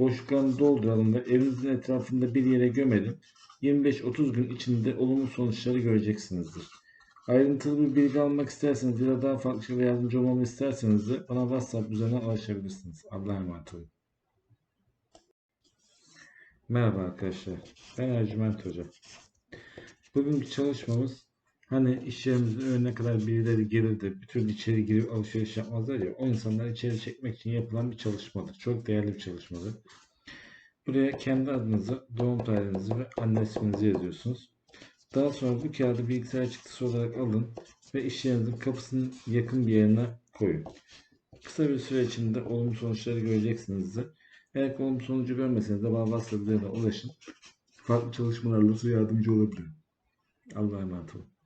Boşluklarını dolduralım ve evinizin etrafında bir yere gömelim. 25-30 gün içinde olumlu sonuçları göreceksinizdir. Ayrıntılı bir bilgi almak isterseniz ya da daha farklı şeyler yardımcı olmamı isterseniz de bana WhatsApp üzerinden ulaşabilirsiniz. Allah'a emanet olun. Merhaba arkadaşlar. Ben Ercüment Hoca. Bugünkü çalışmamız hani iş yerimizin önüne kadar birileri bir türlü içeri girip alışveriş yapmazlar ya o insanları içeri çekmek için yapılan bir çalışmadır. Çok değerli bir çalışmadır. Buraya kendi adınızı, doğum tarihinizi ve anne isminizi yazıyorsunuz. Daha sonra bu kağıdı bilgisayar çıktısı olarak alın ve iş yerinizin kapısının yakın bir yerine koyun. Kısa bir süre içinde olumlu sonuçları göreceksinizdir. Eğer olumlu sonucu görmeseniz de WhatsApp üzerinden ulaşın. Farklı çalışmalarla size yardımcı olabilirim. Allah'a emanet olun.